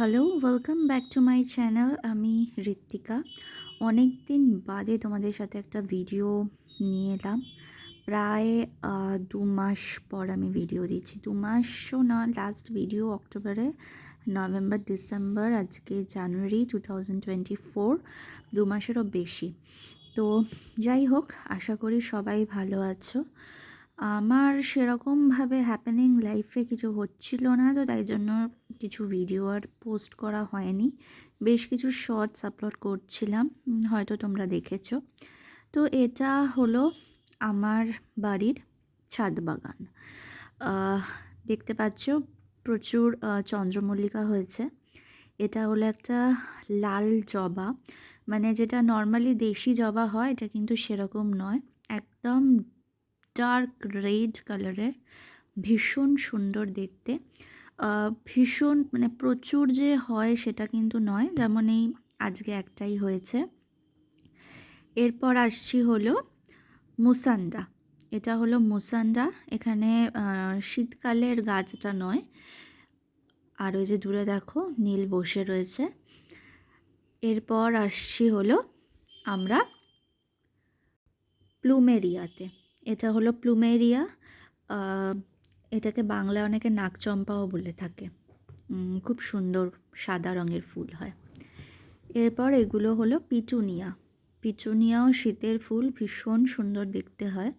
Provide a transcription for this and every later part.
Hello welcome back to my channel আমি ঋত্বিকা। অনেক দিন বাদে তোমাদের সাথে একটা ভিডিও নিয়ে এলাম। প্রায় দু মাস পর আমি ভিডিও দিচ্ছি দু মাসও না লাস্ট ভিডিও অক্টোবরে, নভেম্বর, ডিসেম্বর, আজকে January two thousand twenty four দু মাসেরও বেশি। তো যাই হোক, আশা করি সবাই ভালো আছো। আমার সেরকমভাবে হ্যাপেনিং লাইফে কিছু হচ্ছিল না, তো তাই জন্য কিছু ভিডিও আর পোস্ট করা হয়নি। বেশ কিছু শর্টস আপলোড করছিলাম হয়তো তোমরা দেখেছ। তো এটা হলো আমার বাড়ির ছাদ বাগান। দেখতে পাচ্ছ প্রচুর চন্দ্রমল্লিকা হয়েছে। এটা হলো একটা লাল জবা মানে যেটা নর্মালি দেশি জবা হয়, এটা কিন্তু সেরকম নয়। একদম ডার্ক রেড কালারের ভীষণ সুন্দর দেখতে। ভীষণ মানে প্রচুর যে হয় সেটা কিন্তু নয়, যেমন এই আজকে একটাই হয়েছে। এরপর আসছি হলো মুসান্ডা। এটা হলো মুসান্ডা। এখানে শীতকালের গাছটা নয়। আর ওই যে দূরে দেখো, নীল বসে রয়েছে। এরপর আসছি হলো আমরা প্লুমেরিয়াতে। এটা হলো প্লুমেরিয়া এটাকে বাংলায় অনেকে নাকচম্পাও বলে থাকে। খুব সুন্দর সাদা রঙের ফুল হয়। এরপর এগুলো হলো পিটুনিয়া পিটুনিয়াও শীতের ফুল, ভীষণ সুন্দর দেখতে হয়।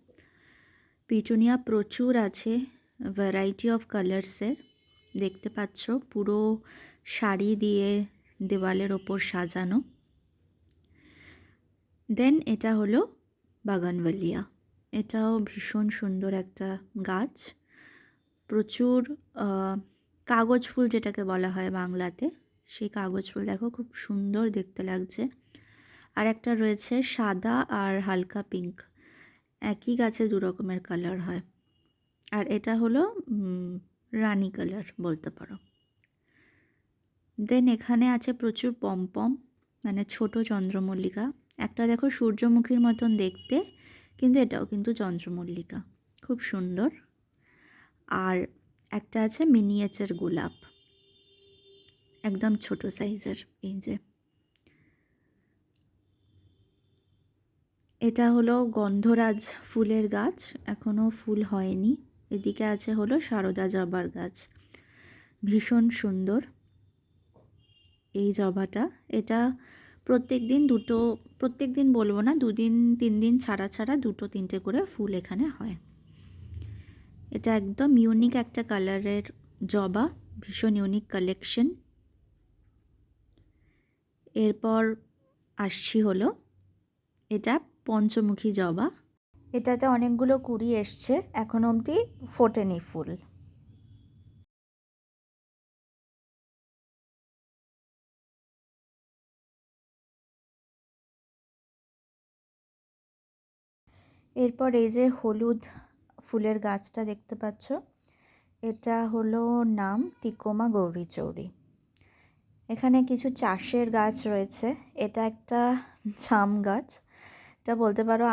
পিটুনিয়া প্রচুর আছে ভ্যারাইটি অফ কালার্সের দেখতে পাচ্ছ, পুরো শাড়ি দিয়ে দেওয়ালের ওপর সাজানো। দেন এটা হলো বাগানভালিয়া। এটাও ভীষণ সুন্দর একটা গাছ। প্রচুর কাগজ ফুল যেটাকে বলা হয় বাংলাতে, সেই কাগজ ফুল দেখো খুব সুন্দর দেখতে লাগছে। আর একটা রয়েছে সাদা আর হালকা পিঙ্ক, একই গাছে দু রকমের কালার হয়। আর এটা হলো রানি কালার বলতে পারো। দেন এখানে আছে প্রচুর পমপম মানে ছোট চন্দ্রমল্লিকা। একটা দেখো সূর্যমুখীর মতন দেখতে কিন্তু এটাও কিন্তু চন্দ্রমল্লিকা। খুব সুন্দর। আর একটা আছে মিনিয়েচার গোলাপ। একদম ছোট সাইজের, এই যে। এটা হলো গন্ধরাজ ফুলের গাছ এখনও ফুল হয়নি। এদিকে আছে হলো সারদা জবার গাছ। ভীষণ সুন্দর। এই জবাটা, এটা প্রত্যেক দিন দুটো, প্রত্যেক দিন বলব না, দুদিন, তিন দিন ছাড়া ছাড়া দুটো, তিনটে করে ফুল এখানে হয়। এটা একদম ইউনিক একটা কালারের জবা, ভীষণ ইউনিক কালেকশন এরপর আসছি হলো, এটা পঞ্চমুখী জবা। এটাতে অনেকগুলো কুড়ি এসছে, এখন অবধি ফোটেনি ফুল। এরপর এই যে হলুদ ফুলের গাছটা দেখতে পাচ্ছ, এটা হলো নাম তিকোমা গৌরী চৌরি। এখানে কিছু চাষের গাছ রয়েছে, এটা একটা জাম গাছ। এটা বলতে পারো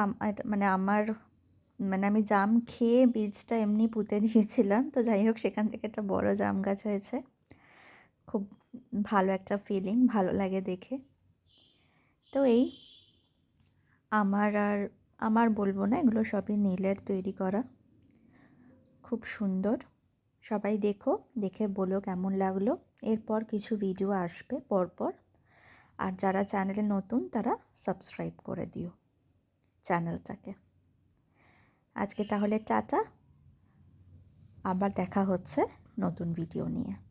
মানে আমার মানে আমি জাম খেয়ে বীজটা এমনি পুঁতে দিয়েছিলাম, তো যাই হোক সেখান থেকে একটা বড় জাম গাছ হয়েছে। খুব ভালো একটা ফিলিং ভালো লাগে দেখে। তো এই আমার আর আমার বলব না, এগুলো সবই নীলের তৈরি করা। খুব সুন্দর। সবাই দেখো, দেখে বলো কেমন লাগল। এরপর কিছু ভিডিও আসবে পরপর। আর যারা চ্যানেলে নতুন, তারা সাবস্ক্রাইব করে দিও চ্যানেলটাকে আজকে তাহলে টাটা। আবার দেখা হচ্ছে নতুন ভিডিও নিয়ে।